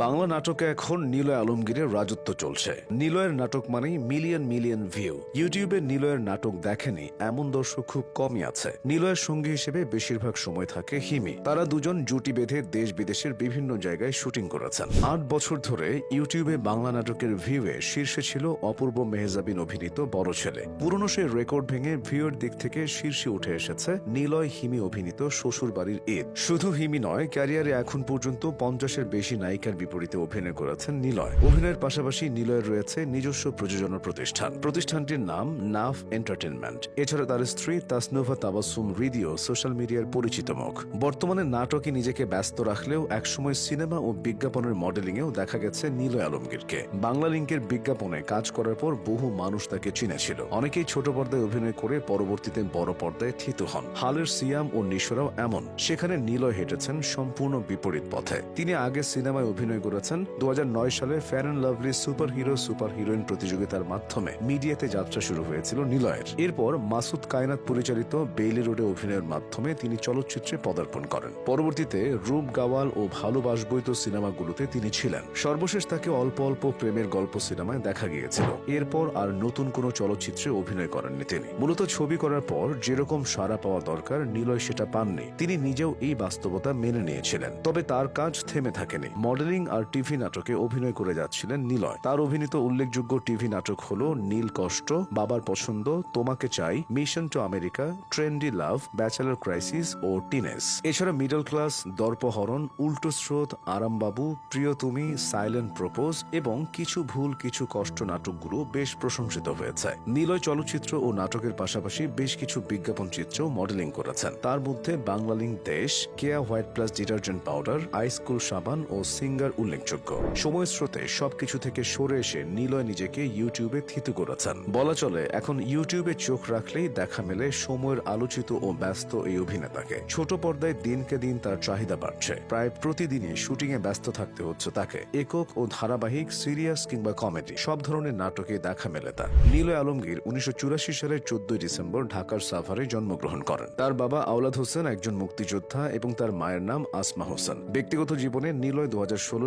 বাংলা নাটকে এখন নিলয় আলমগীরের রাজত্ব চলছে। নিলয়ের নাটক মানেই মিলিয়ন মিলিয়ন ভিউ ইউটিউবে নিলয়ের নাটক দেখেনি, এমন দর্শক খুব কমই আছে। নিলয়ের সঙ্গী হিসেবে বেশিরভাগ সময় থাকে হিমি। তারা দুজন জুটি বেঁধে দেশ বিদেশের বিভিন্ন জায়গায় শুটিং করেছেন। আট বছর ধরে ইউটিউবে বাংলা নাটকের ভিউয়ে শীর্ষে ছিল অপূর্ব মেহজাবিন অভিনীত বড় ছেলে। পুরনো সেই রেকর্ড ভেঙে ভিউয়ের দিক থেকে শীর্ষে উঠে এসেছে নিলয় হিমি অভিনীত শ্বশুর বাড়ির ঈদ। শুধু হিমি নয় ক্যারিয়ারে এখন পর্যন্ত পঞ্চাশের বেশি নায়িকার বিপরীতে অভিনয় করেছেন নিলয়। অভিনয়ের পাশাপাশি নিলয়ের রয়েছে নিজস্ব প্রযোজনা প্রতিষ্ঠান। প্রতিষ্ঠানটির নাম নাফ এন্টারটেনমেন্ট এছাড়া তার স্ত্রী তাসনুভা তাবাসুম রিদিও সোশ্যাল মিডিয়ার পরিচিত মুখ। বর্তমানে নাটকে নিজেকে ব্যস্ত রাখলেও একসময় সিনেমা ও বিজ্ঞাপনের মডেলিংয়েও দেখা গেছে নিলয় আলমগীরকে। বাংলা লিঙ্কের বিজ্ঞাপনে কাজ করার পর বহু মানুষ তাকে চিনেছিল। অনেকেই ছোট পর্দায় অভিনয় করে পরবর্তীতে বড় পর্দায় থিত হন। হালের সিয়াম ও নিশোরাও এমন। সেখানে নিলয় হেঁটেছেন সম্পূর্ণ বিপরীত পথে। তিনি আগে সিনেমায় অভিনয় করেছেন দু সালে fair and lovely super hero super heroine প্রতিযোগিতার মাধ্যমে। মিডিয়াতে যাত্রা শুরু হয়েছিল নিলয়ের। এরপর মাসুদ কায়নাত পরিচালিত বেইলি রোডে অভিনয়ের মাধ্যমে তিনি চলচ্চিত্রে পদার্পণ করেন। পরবর্তীতে রূপ গাওয়াল ও ভালোবাসবই তো সিনেমাগুলোতে তিনি ছিলেন। সর্বশেষ তাকে অল্প অল্প প্রেমের গল্প সিনেমায় দেখা গিয়েছিল। এরপর আর নতুন কোনো চলচ্চিত্রে অভিনয় করেননি তিনি। মূলত ছবি করার পর যেরকম সাড়া পাওয়া দরকার, নিলয় সেটা পাননি। তিনি নিজেও এই বাস্তবতা মেনে নিয়েছিলেন। তবে তার কাজ থেমে থাকেনি। মডেলিং আর টিভি নাটকে অভিনয় করে যাচ্ছিলেন নিলয়। তার অভিনীত উল্লেখযোগ্য টিভি নাটক হল নীল কষ্ট, বাবার পছন্দ, তোমাকে চাই, mission to America, trendy love, bachelor crisis ও টিনেস। এছাড়া মিডল ক্লাস, দর্পহরণ, উল্টো স্রোত, আরামবাবু, প্রিয় তুমি, সাইলেন্ট প্রপোজ এবং কিছু ভুল, কিছু কষ্ট নাটকগুলো বেশ প্রশংসিত হয়েছে। নিলয় চলচ্চিত্র ও নাটকের পাশাপাশি বেশ কিছু বিজ্ঞাপন চিত্র মডেলিং করেছেন। তার মধ্যে বাংলালিং দেশ, Keya white plus detergent powder ice cool সাবান ও সিঙ্গার উল্লেখযোগ্য। সময় স্রোতে সবকিছু থেকে সরে এসে নিলয় নিজেকে ইউটিউবে থিতু করেছেন। বলা চলে, এখন ইউটিউবে চোখ রাখলেই দেখা মেলে সময়ের আলোচিত ও ব্যস্ত এই অভিনেতাকে। ছোট পর্দায় দিনকে দিন তার চাহিদা বাড়ছে। প্রায় প্রতিদিনই শুটিং এ ব্যস্ত থাকতে হচ্ছে তাকে। একক ও ধারাবাহিক, সিরিয়াস কিংবা কমেডি, সব ধরনের নাটকে দেখা মেলে তার। নীলয় আলমগীর উনিশশো চুরাশি সালের চোদ্দই ডিসেম্বর ঢাকার সাভারে জন্মগ্রহণ করেন। তার বাবা আওলাদ হোসেন একজন মুক্তিযোদ্ধা এবং তার মায়ের নাম আসমা হোসেন। ব্যক্তিগত জীবনে নিলয় দু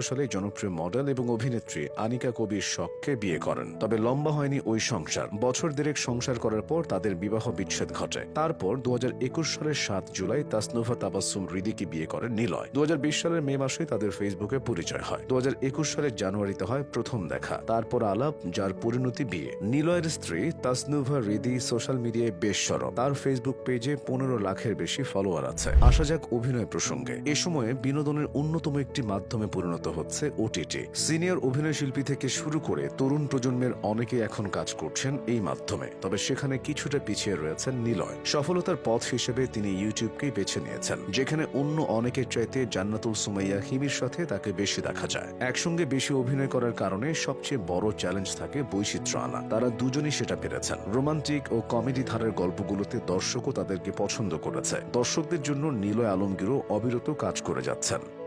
সালে জনপ্রিয় মডেল এবং অভিনেত্রী আনিকা কবির শখকে বিয়ে করেন। তবে লম্বা হয়নি ওই সংসার। বছর দেড়েক সংসার করার পর তাদের বিবাহ বিচ্ছেদ ঘটে। তারপর দু হাজার একুশ সালের সাত জুলাই তাসনুভা তাবাসুম রিদিকে বিয়ে করেন নিলয়। দু হাজার বিশ সালের মে মাসে তাদের ফেসবুকে পরিচয় হয়। দুহাজার একুশ সালের জানুয়ারিতে হয় প্রথম দেখা। তারপর আলাপ, যার পরিণতি বিয়ে। নিলয়ের স্ত্রী তাসনুভা রিদি সোশ্যাল মিডিয়ায় বেশ সরব। তার ফেসবুক পেজে পনেরো লাখের বেশি ফলোয়ার আছে। আসা যাক অভিনয় প্রসঙ্গে। এ সময়ে বিনোদনের অন্যতম একটি মাধ্যমে পরিণত হচ্ছে ওটিটি সিনিয়র অভিনয় শিল্পী থেকে শুরু করে তরুণ প্রজন্মের অনেকে এখন কাজ করছেন এই মাধ্যমে। তবে সেখানে কিছুটা পিছিয়ে রয়েছেন নিলয়। সফলতার পথ হিসেবে তিনি ইউটিউবকেই বেছে নিয়েছেন, যেখানে অন্য অনেকের চাইতে জান্নাতুল সুমাইয়া হিমির সাথে তাকে বেশি দেখা যায়। একসঙ্গে বেশি অভিনয় করার কারণে সবচেয়ে বড় চ্যালেঞ্জ থাকে বৈচিত্র্য আনা তারা দুজনই সেটা পেরেছেন। রোমান্টিক ও কমেডি ধারার গল্পগুলোতে দর্শকও তাদেরকে পছন্দ করেছে। দর্শকদের জন্য নিলয় আলমগীরও অবিরত কাজ করে যাচ্ছেন।